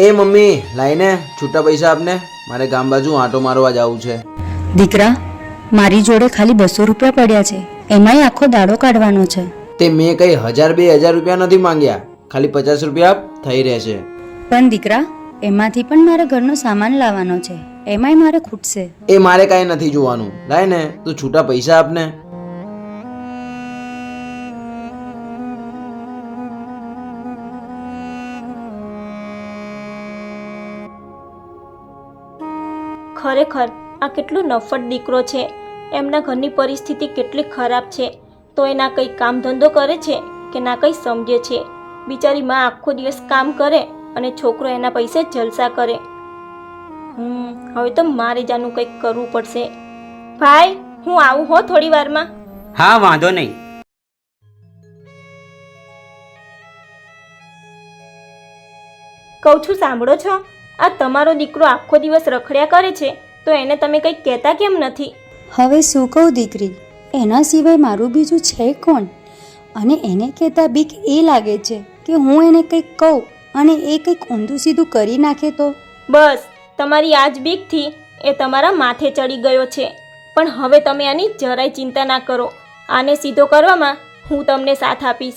એ mummy લાઈને છૂટા પૈસા આપને. મારે ગામ બાજુ આંટો મારવા જવું છે. દીકરા મારી જોડે ખાલી બસો રૂપિયા પડ્યા છે. એમાંય આખો દાડો કાઢવાનો છે. તે મેં કઈ હજાર બે હજાર રૂપિયા નથી માંગ્યા. ખાલી પચાસ રૂપિયા આપ થઈ રહેશે. પણ દીકરા એમાંથી પણ મારે ઘરનો સામાન લાવવાનો છે. એમાંય મારે ખૂટશે. એ મારે કાંઈ નથી જોવાનું. લાય ને તું છૂટા પૈસા આપને. ખરેખર આ કેટલો નફટ દીકરો છે? એમના ઘરની પરિસ્થિતિ કેટલી ખરાબ છે? તો એ ના કંઈ કામ ધંધો કરે છે કે ના કંઈ સમજે છે? બિચારી માં આખો દિવસ કામ કરે અને છોકરો એના પૈસે જલસા કરે. હમ હવે તો મારે જાનું કંઈક કરવું પડશે. ભાઈ હું આવું હો થોડી વારમાં? હા વાંધો નહીં. કહું છું સાંભળો છો? આ તમારો દીકરો આખો દિવસ રખડ્યા કરે છે તો એને તમે કંઈક કહેતા કેમ નથી? હવે શું કહું દીકરી? એના સિવાય મારું બીજું છે કોણ? અને એને કહેતા બીક એ લાગે છે કે હું એને કંઈક કહું અને એ કંઈક ઊંધું સીધું કરી નાખે તો? બસ તમારી આજ બીકથી એ તમારા માથે ચડી ગયો છે. પણ હવે તમે આની જરાય ચિંતા ના કરો. આને સીધો કરવામાં હું તમને સાથ આપીશ.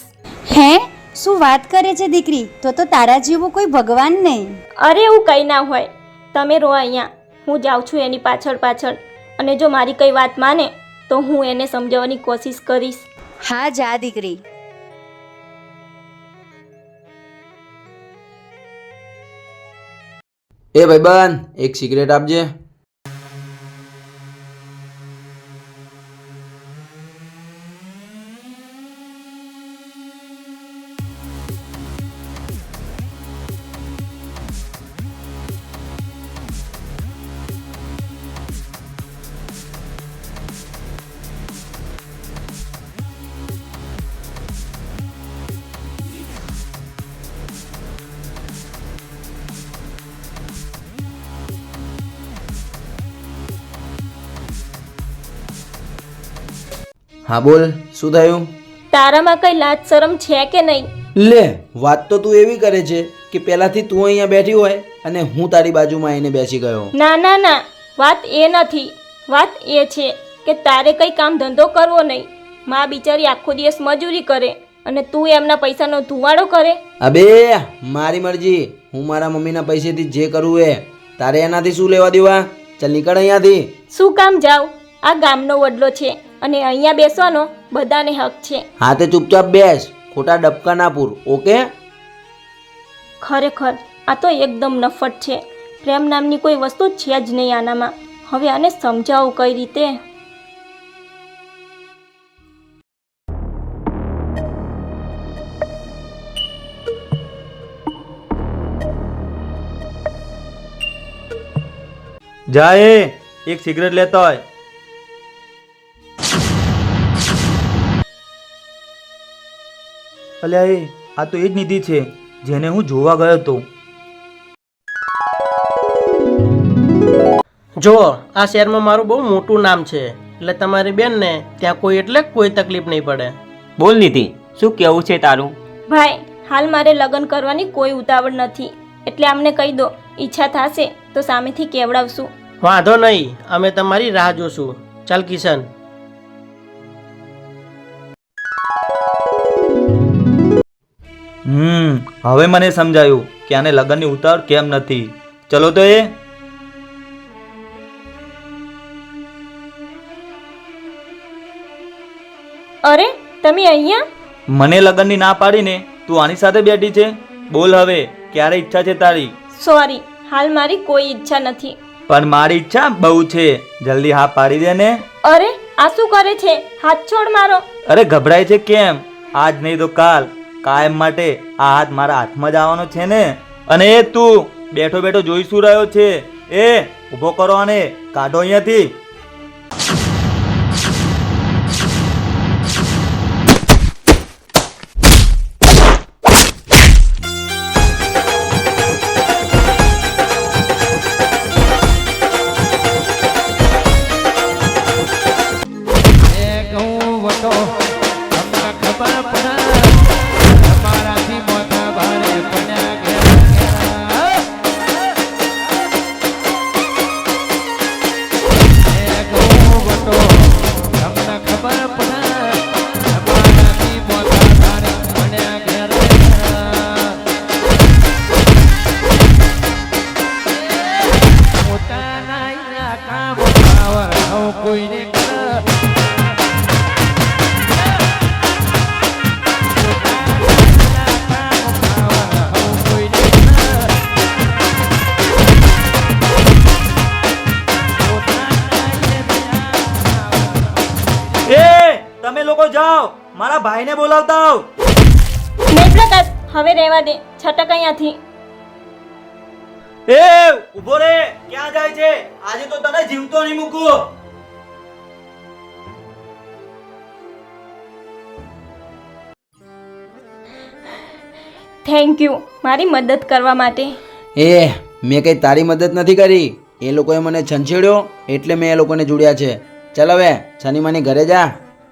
હે? શું વાત કરે છે દીકરી? તો તો તારા જેવું કોઈ ભગવાન નહીં. અરે એવું કંઈ ના હોય. તમે રહો અહીંયા. હું જાઉં છું એની પાછળ પાછળ. અને જો મારી કંઈ વાત માને તો હું એને સમજાવવાની કોશિશ કરીશ. હા જા દીકરી. એ ભાઈબંધ એક સિગરેટ આપજે. હા બોલ શું થયું? તારામાં કંઈ લાજ શરમ છે કે નહીં? લે વાત તો તું એવી કરે છે કે પહેલાથી તું અહીંયા બેઠી હોય અને હું તારી બાજુમાં આવીને બેસી ગયો ના ના ના વાત એ નથી. વાત એ છે કે તારે કંઈ કામ ધંધો કરવો નહીં. માં બિચારી આખો દિવસ મજૂરી કરે અને તું એમના પૈસાનો ધુવાડો કરે? અબે મારી મરજી. હું મારા મમ્મીના પૈસેથી જે કરવું એ તારે એનાથી શું લેવા દેવા? ચાલ નીકળ અહીંયાથી. શું કામ જાવ? આ ગામનો વડલો છે. અને અહીંયા બેસવાનો બધાને હક છે. હા તે ચૂપચાપ બેસ. ખોટા ડબકા ના પૂર. ઓકે? ખરેખર આ તો એકદમ નફટ છે. પ્રેમ નામની કોઈ વસ્તુ છે જ નહીં આનામાં. હવે આને સમજાવું કઈ રીતે? જા એ એક સિગરેટ લેતો હોય. અલ્યા એ આ તો એ જ નિધિ છે જેને હું જોવા ગયો હતો જો આ શહેરમાં મારું બહુ મોટું નામ છે એટલે તમારી બેનને ત્યાં કોઈ એટલે કોઈ તકલીફ નહીં પડે. બોલ નિધિ શું કેવું છે તારું? ભાઈ હાલ મારે લગ્ન કરવાની કોઈ ઉતાવળ નથી એટલે અમને કહી દો ઈચ્છા થશે તો સામેથી કેવડાવશું. વાંધો નહીં અમે તમારી રાહ જોશું. ચાલ કિશન. હમ હવે મને સમજાયું કે આને લગ્નની ઉતાવળ કેમ નથી. ચલો તો એ. અરે તમે અહીંયા? મને લગ્નની ના પાડીને તું આની સાથે બેઠી છે? બોલ હવે ક્યારે ઈચ્છા છે તારી? સોરી હાલ મારી કોઈ ઈચ્છા નથી. પણ મારી ઈચ્છા બહુ છે. જલ્દી હા પાડી દે ને. અરે આ શું કરે છે? હાથ છોડ મારો. અરે ગભરાય છે કેમ? આજ નહીં તો કાલ. કાયમ માટે આ હાથ મારા હાથમાં જ આવવાનો છે ને? અને એ તું બેઠો બેઠો જોઈશું રહ્યો છે? એ, ઊભો કરો અને કાઢો અહીંયાથી. મારા ભાઈને બોલાવતા આવ નહીં પ્રકાશ હવે રહેવા દે. છટક અહીંયાથી. એ ઊભો રે. ક્યાં જાય છે? આજે તો તને જીવતો નહીં મૂકું. થેન્ક યુ મારી મદદ કરવા માટે. એ મેં કંઈ તારી મદદ નથી કરી. એ લોકોએ મને છંછેડ્યો એટલે મેં એ લોકોને જોડ્યા છે. ચાલ હવે શનિમાની ઘરે જા.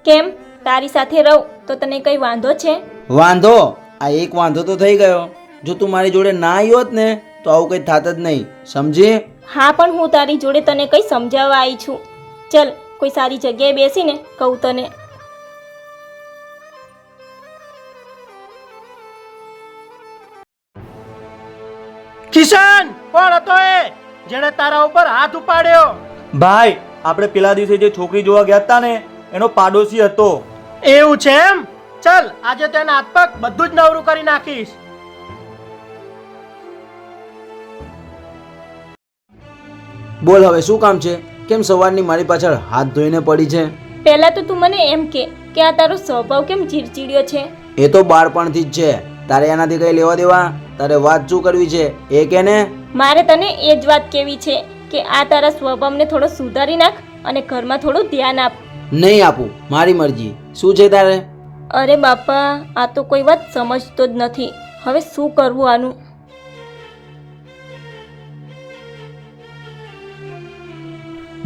કેમ? તારી સાથે રહું તો તને કંઈ વાંધો છે? વાંધો? આ એક વાંધો તો થઈ ગયો. જો તું મારી જોડે ના આવી હોત ને તો આવું કંઈ થાત જ નહીં. સમજી? હા પણ હું તારી જોડે તને કંઈ સમજાવવા આવી છું. ચલ કોઈ સારી જગ્યાએ બેસીને કહું તને. કિશન કોણ હતો એ? જેણે તારા ઉપર હાથ ઉપાડ્યો? ભાઈ આપણે પેલા દિવસે જે છોકરી જોવા ગયા હતા ને એનો પાડોશી હતો. એવું છે એમ? ચલ આજે તેના હાથ પગ બધું જ નવરું કરી નાખીશ. બોલ હવે શું કામ છે? કેમ સવારની મારી પાછળ હાથ ધોઈને પડી છે? પહેલા તો તું મને એમ કે કે આ તારો સ્વભાવ કેમ ચીડચીડ્યો છે? એ તો બાળપણથી જ છે. તારે એનાથી કંઈ લેવા દેવા? તારે વાત શું કરવી છે? એ કે ને? મારે તને એ જ વાત કેવી છે કે આ તારા સ્વભાવને થોડો સુધારી નાખ અને ઘરમાં થોડું ધ્યાન આપ. નહીં આપું. મારી મરજી. શું છે તારે? અરે બાપા આ તો કોઈ વાત સમજતો જ નથી. હવે શું કરવું આનું?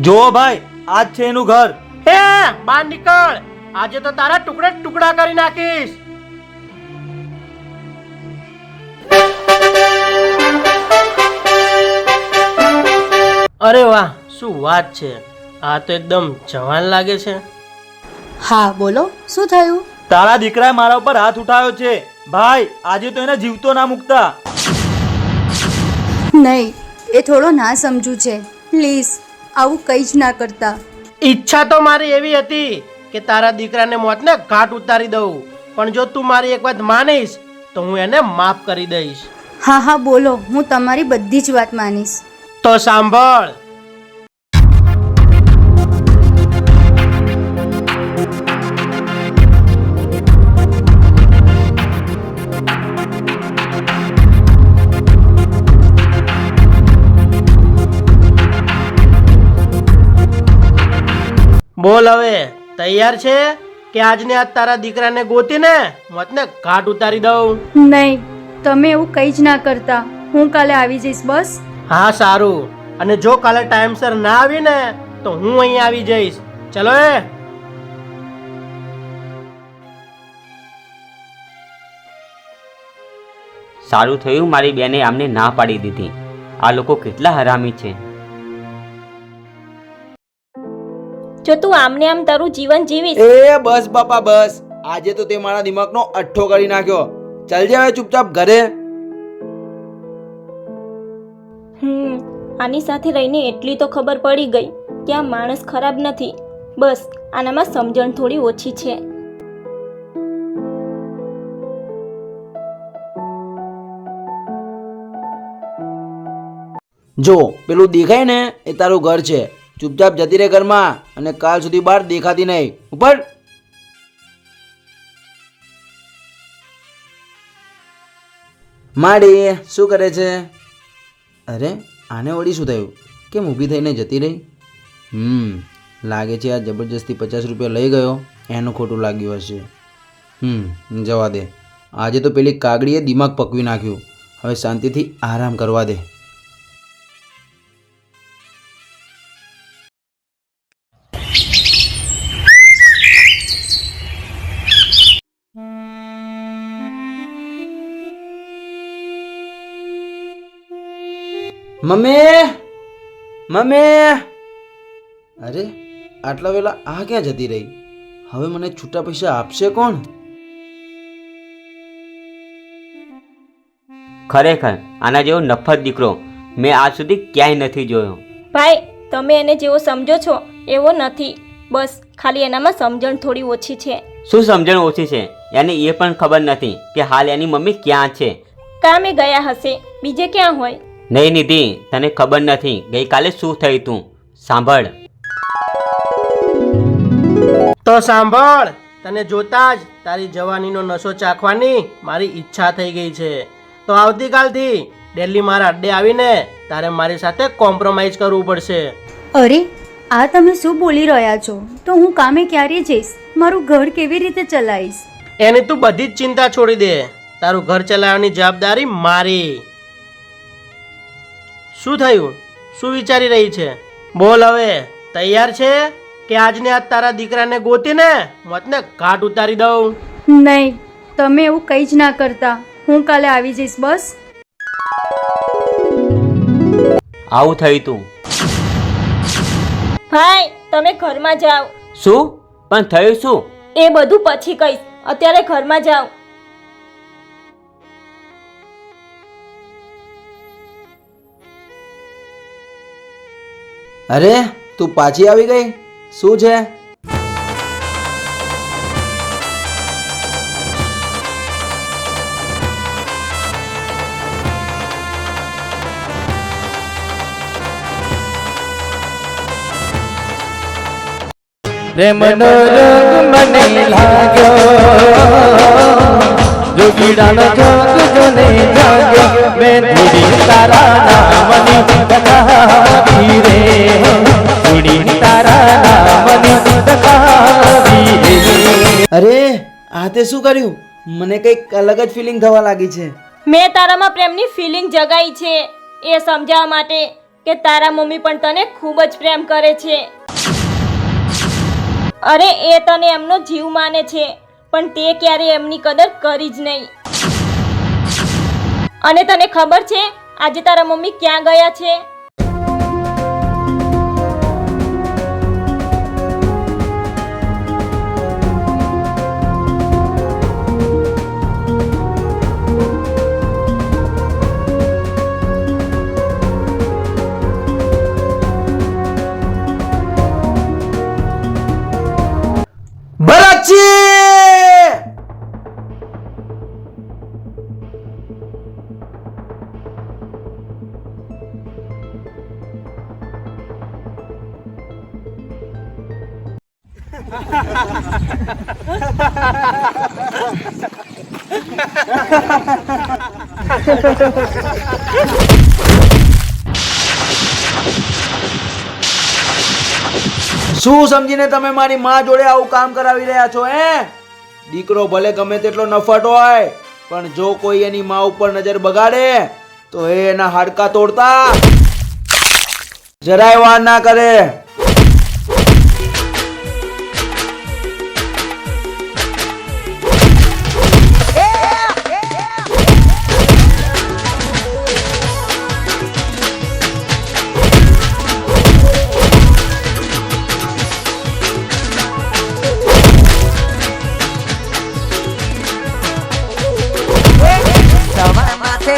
જુઓ ભાઈ આજ છે એનું ઘર. હે બહાર નીકળ. આજે તો તારા ટુકડે ટુકડા કરી નાખીશ. અરે વાહ શું વાત છે. આ તો એકદમ જવાન લાગે છે. હા બોલો શું થયું? તારા દીકરાએ મારા ઉપર હાથ ઉઠાવ્યો છે. ભાઈ આજે તો એને જીવતો ના મૂકતા. નહીં એ થોડો ના સમજુ છે. પ્લીઝ આવું કંઈ જ ના કરતા. ઈચ્છા તો મારી એવી હતી કે તારા દીકરાને મોતને ઘાટ ઉતારી દઉં. પણ જો તું મારી એક વાત માનીશ તો હું એને માફ કરી દઈશ. હા હા બોલો હું તમારી બધી જ વાત માનીશ. તો સાંભળ. બોલ હવે તૈયાર છે? કે આજને આજ તારા દીકરાને ગોતીને મતને ઘાટ ઉતારી દઉં? નહીં તમે એવું કંઈ જ ના કરતા. હું કાલે આવી જઈશ બસ? હા સારું. અને જો કાલે ટાઈમસર ના આવી ને તો હું અહીં આવી જઈશ. ચલો એ. સારું થયું મારી બેને આમને ના પાડી દીધી. આ લોકો કેટલા હરામી છે. જો તું આમને આમ તારું જીવન જીવીશ. એ બસ બાપા બસ. આજે તો તે મારા દિમાગનો અઠ્ઠો કરી નાખ્યો. ચાલ જે હવે ચૂપચાપ ઘરે. હમ આની સાથે રહીને એટલી તો ખબર પડી ગઈ કે આ માણસ ખરાબ નથી. બસ આનામાં સમજણ થોડી ઓછી છે. જો પેલું દેખાય ને એ તારું ઘર છે. ચૂપચાપ જતી રહે ઘરમાં અને કાલ સુધી બહાર દેખાતી નહીં. ઉપર. માડી, શું કરે છે? અરે, આને વળી શું થયું? કેમ ઊભી થઈને જતી રહી? હમ, લાગે છે આ જબરજસ્તી પચાસ રૂપિયા લઈ ગયો. એનું ખોટું લાગ્યું હશે. હમ, જવા દે. આજે તો પેલી કાગડીએ દિમાગ પકવી નાખ્યું. હવે શાંતિથી આરામ કરવા દે. મમ્મી! મમ્મી! અરે આટલા વેલા આ ક્યાં જતી રહી? હવે મને છૂટા પૈસા આપશે કોણ? ખરેખર આના જેવો નફત દીકરો મેં આજ સુધી ક્યાંય નથી જોયો. ભાઈ તમે એને જેવો સમજો છો એવો નથી. બસ ખાલી એનામાં સમજણ થોડી ઓછી છે. શું સમજણ ઓછી છે? એને એ પણ ખબર નથી કે હાલ એની મમ્મી ક્યાં છે. કામે ગયા હશે બીજે ક્યાં હોય? નહીં નિધિ તને ખબર નથી. ગઈકાલે શું થયું તું? સાંભળ. તો સાંભળ તને જોતા જ તારી જવાનીનો નશો ચાખવાની મારી ઈચ્છા થઈ ગઈ છે. તો આવતીકાલથી દિલ્હી મારા અડ્ડે આવીને તારે મારી સાથે કોમ્પ્રોમાઇઝ કરવું પડશે. અરે આ તમે શું બોલી રહ્યા છો? તો હું કામે ક્યારે જઈશ? મારું ઘર કેવી રીતે ચલાવીશ? એની તું બધી જ ચિંતા છોડી દે. તારું ઘર ચલાવવાની જવાબદારી મારી. શું થયું? શું વિચારી રહી છે? બોલ હવે તૈયાર છે કે આજને આજ તારા દીકરાને ગોતીને મતને ઘાટ ઉતારી દઉં? નહીં તમે એવું કંઈ જ ના કરતા. હું કાલે આવી જઈશ બસ. આવું થયું તું. ભાઈ તમે ઘરમાં જાઓ. શું? પણ થયું શું? એ બધું પછી કહીશ. અત્યારે ઘરમાં જાઓ. અરે તું પાછી આવી ગઈ? શું છે? પ્રેમનો રંગ મને લાગ્યો જોગીડાનો જોગ જોને જાગ્યો મેં ધૂડી તારા નામની દખાવી રે. ધૂડી તારા નામની દખાવી રે. અરે આ તે શું કર્યું? મને કંઈક અલગ જ ફિલિંગ થવા લાગી છે. મેં તારામાં પ્રેમની ફિલિંગ જગાઈ છે. એ સમજાવવા માટે કે તારા મમ્મી પણ તને ખૂબ જ પ્રેમ કરે છે. અરે એ તને એમનો જીવ માને છે પણ તે ક્યારે એમની કદર કરી જ નહીં. અને તને ખબર છે? આજે તારા મમ્મી ક્યાં ગયા છે? શું સમજીને તમે મારી માં જોડે આવું કામ કરાવી રહ્યા છો, હે? દીકરો ભલે ગમે તેટલો નફટ હોય, પણ જો કોઈ એની માં ઉપર નજર બગાડે, તો એ એના હાડકા તોડતા. જરાય વાર ના કરે.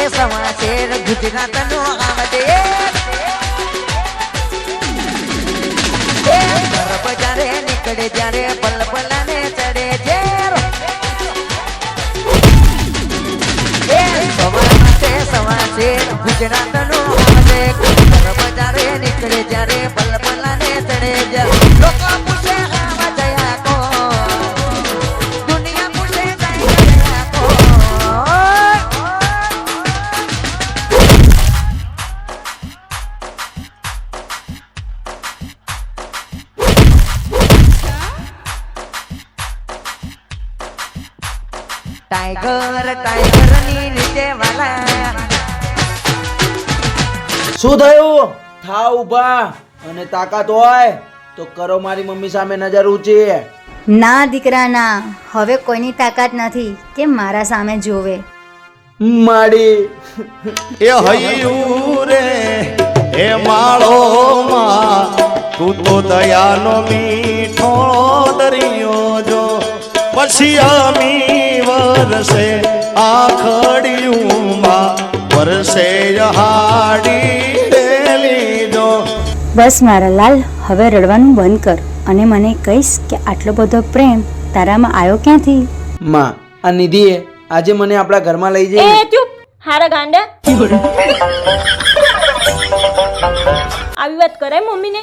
માથે સવા શેર ગુજરાતનો આવડે બજારે નીકળે જ્યારે પલ ને ચડે છે માથે સવા ગુજરાતનો આવડે બજારે નીકળે જ્યારે શું થયું? થા ઊભા અને તાકાત હોય તો કરો મારી મમ્મી સામે નજર ઊંચી. ના દીકરા ના. હવે કોઈની તાકાત નથી કે મારા સામે જોવે. માડી. એ હૈયું રે એ માળો માં તું તો દયાનો મીઠો દરિયો જો. પછી અમી વરસે આખડિયું માં વરસે બસ મારા લાલ હવે રડવાનું બંધ કર અને મને કહીશ કે આટલો બધો પ્રેમ તારામાં આવ્યો ક્યાંથી? માં આ નિધિએ આજે મને આપણા ઘરમાં લઈ એ જઈ ચૂપ. હારા ગાંડા. આવી વાત કરાય મમ્મીને?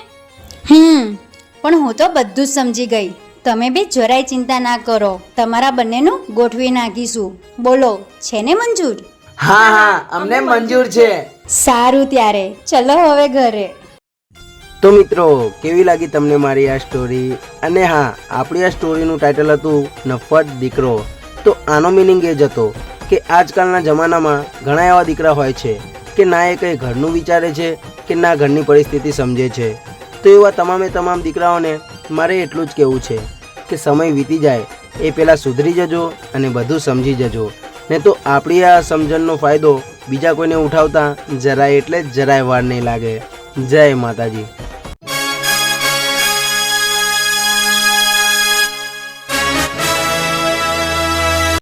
હમ પણ હું તો બધું જ સમજી ગઈ. તમે બી જરાય ચિંતા ના કરો. તમારા બંનેનું ગોઠવી નાખીશું. બોલો છે ને મંજૂર? હા હા અમને મંજૂર છે. સારું ત્યારે. ચલો હવે ઘરે. તો મિત્રો કેવી લાગી તમને મારી આ સ્ટોરી અને હા આપણી આ સ્ટોરીનું ટાઇટલ હતું નફત દીકરો. તો આનો મિનિંગ એ જ હતો કે આજકાલના જમાનામાં ઘણા એવા દીકરા હોય છે કે ના એ કંઈ ઘરનું વિચારે છે કે ના ઘરની પરિસ્થિતિ સમજે છે. તો એવા તમામે તમામ દીકરાઓને મારે એટલું જ કહેવું છે કે સમય વીતી જાય એ પહેલાં સુધરી જજો અને બધું સમજી જજો. ને તો આપણી આ સમજણનો ફાયદો બીજા કોઈને ઉઠાવતા જરાય એટલે જરાય વાર નહીં લાગે. જય માતાજી.